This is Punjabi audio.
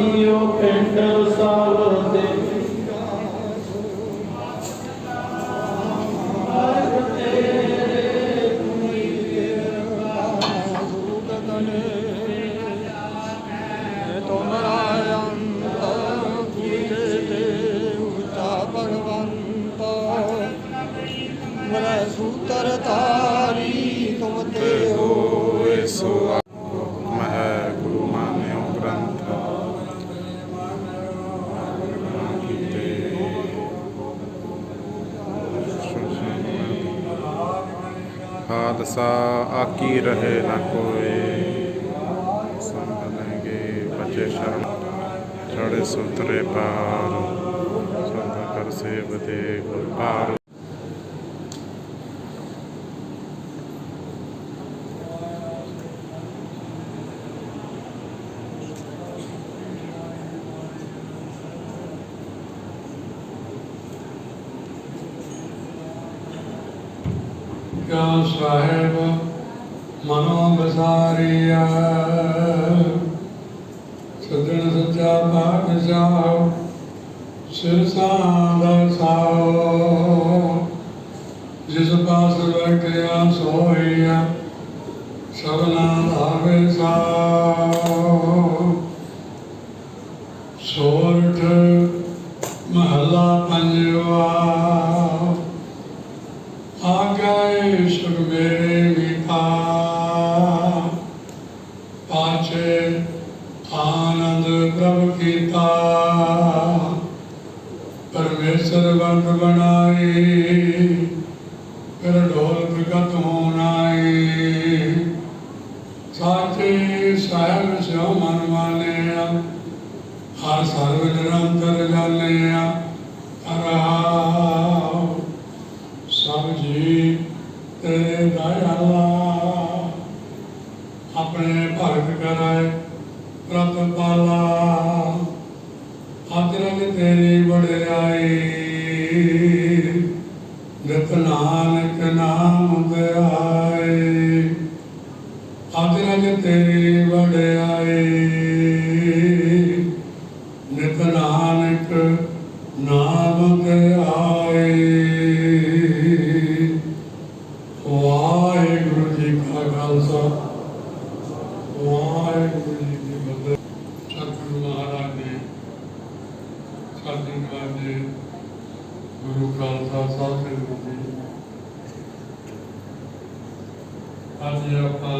ਜੀਓ ਪਿੰਡ ਵਸਾਵ ਦੇ ਸੂਤਰ ਤਾਰੀ ਤੁਮ ਤੇ ਹੋਏ ਸੋ ਖਾਲਸਾ, ਆਕੀ ਰਹੇ ਨਾ ਕੋਏ ਸੰਭਲਣਗੇ ਬਚੇ ਸ਼ਰਮ ਚੜੇ ਸੁਤਰੇ ਪਾਰ। ਸੰਤ ਕਰ ਸੇਵ ਦੇ ਗੁਰ ਪਾਰ ਕਿਆ ਸਾਹਿਬ ਮਨੋ ਬਸਾਰੀਆ ਸਜਣ ਸੱਚਾ ਭਾਗ ਜਾਓ ਸਿਰਸਾਂ ਦਾ ਸਾਓ ਜਿਸ ਪਾਸ ਬੈਠਿਆ ਸੋਈਆ ਸਭਨਾ ਆਵੇ ਸਾਓ ਪਰਮੇਸ਼ਰ ਵੰਡ ਬਣਾਏ, ਫਿਰ ਢੋਲ ਪ੍ਰਗਟ ਹੋਣਾਈ ਸਾਚੇ ਸਾਹਿਬ ਸਿਓ ਮਨ ਮਾਨਿਆ, ਹਰ ਸਰਵ ਨਿਰੰਤਰ ਜਾਣਿਆ ਅਰਹਾਉ ਸਭ ਤੇਰੇ ਦਇਆਲਾ ਆਪਣੇ ਭਗਤ ਕਰਾਏ ਪ੍ਰਭ ਪਾਲਾ ਤੇਰੀ ਵਡਿਆਈ ਨਿਤ ਨਾਨਕ ਨਾਮ ਧਿਆਏ ਆਦਰਜ ਤੇਰੀ ਵਡਿਆਈ ਨਿਤ ਨਾਨਕ ਨਾਮ ਧਿਆਏ ਵਾਹਿਗੁਰੂ ਜੀ ਕਾ ਖਾਲਸਾ, ਵਾਹਿਗੁਰੂ ਜੀ ਕੀ ਫਤਿਹ ਸਤਿਗੁਰੂ ਮਹਾਰਾਜ ਨੇ ਸਾਡੇ ਦੇ ਗੁਰੂ ਖਾਲਸਾ ਸਾਹਿਬ ਦੇ ਜੀ। ਅੱਜ ਆਪਾਂ